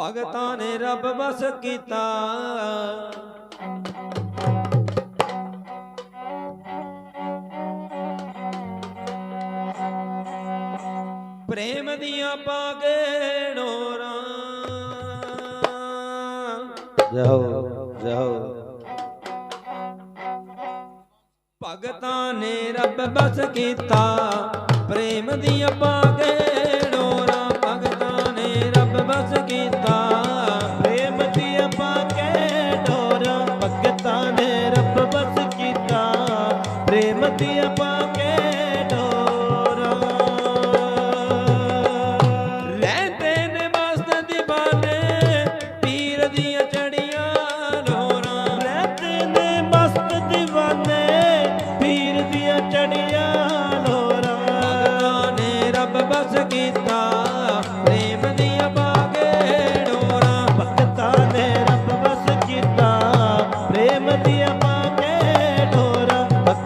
ਭਗਤਾਂ ਨੇ ਰੱਬ ਵਸ ਕੀਤਾ। ਪ੍ਰੇਮ ਦੀਆਂ ਪਾਗੇ ਡੋਰਾਂ ਜਹੋ ਜਹੋ ਭਗਤਾਂ ਨੇ ਰੱਬ ਬਸ ਕੀਤਾ। ਪ੍ਰੇਮ ਦੀਆਂ ਪਾਗੇ मतिया पाके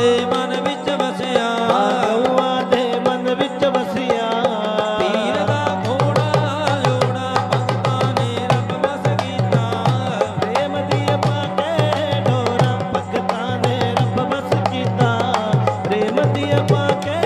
ਦੇ ਮਨ ਵਿੱਚ ਵਸਿਆ। ਦੇ ਮਨ ਵਿੱਚ ਵਸਿਆ। ਘੋੜਾ ਜੋੜਾ ਭਗਤਾਂ ਨੇ ਰੱਬ ਵਸ ਕੀਤਾ। ਪ੍ਰੇਮ ਦੀ ਪਾਕੇ ਡੋਰਾ ਭਗਤਾਂ ਨੇ ਰੱਬ ਵਸ ਕੀਤਾ। ਪ੍ਰੇਮ ਦੀ ਪਾਕੇ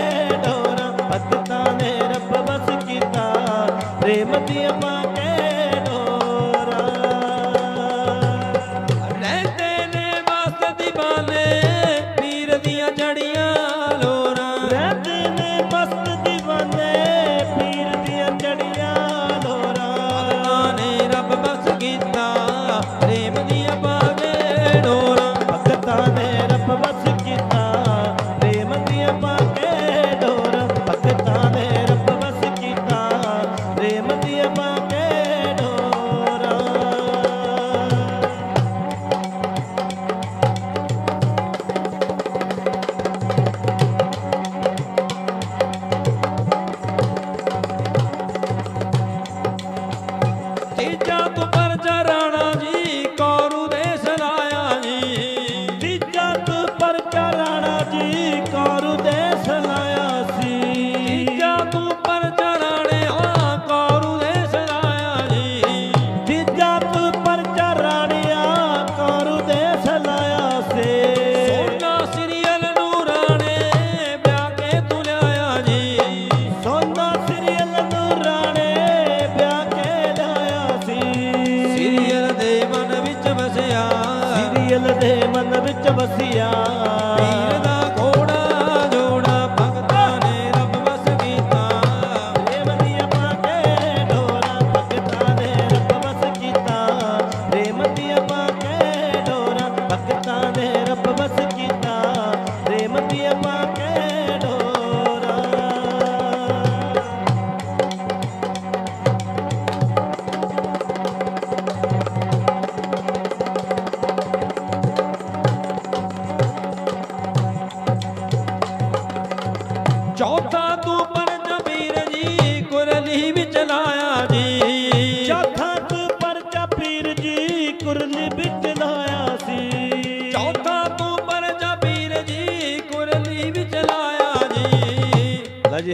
जब से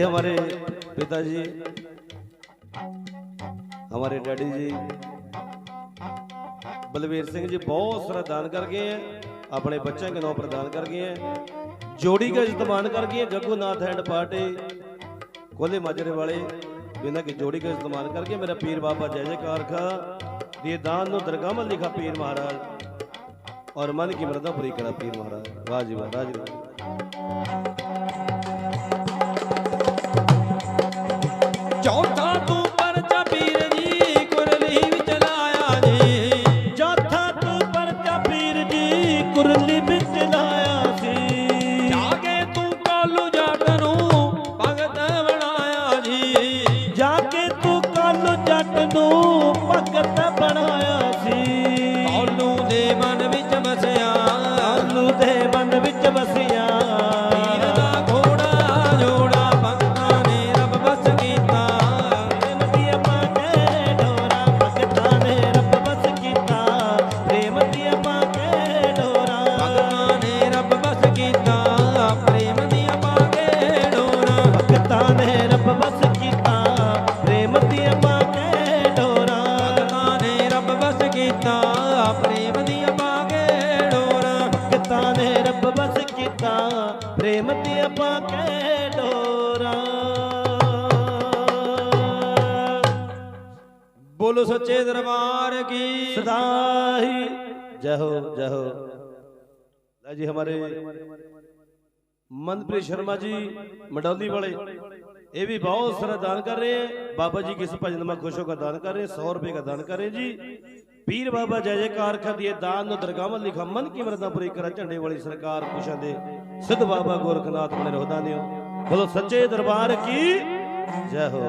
जी हमारे पिताजी हमारे डैडी जी बलवीर सिंह जी बहुत सारा दान कर गए हैं अपने बच्चों के नाम पर दान कर गए हैं जोड़ी का इस्तेमाल कर गए हैं जग्गूनाथ एंड पार्टी कोले माजरे वाले बिना की जोड़ी का इस्तेमाल करके मेरा पीर बाबा जय जयकार खा ये दान नो दरगाह में लिखा पीर महाराज और मन की मरदा पूरी करा पीर महाराज वाह जी वाह राज ਬੋਲੋ ਸੱਚੇ ਦਰਬਾਰ ਕੀ ਸਦਾ ਹੀ ਜੈ ਹੋ ਜੈ ਹੋ ਲੈ ਜੀ ਹਮਾਰੇ मनप्रीत शर्मा जी मंडौली वाले ये भी बहुत सारा दान कर रहे हैं बाबा जी की इस भजन में खुशियों का दान कर रहे हैं सौ रुपए का दान कर रहे हैं जी पीर बाबा जय जयकार कर दिए दान नो दरगाह में लिखा मन की मरदा पूरी करा झंडे वाली सरकार कुशां दे सिद्ध बाबा गोरखनाथ बने रोहदा ने बोलो सच्चे दरबार की जय हो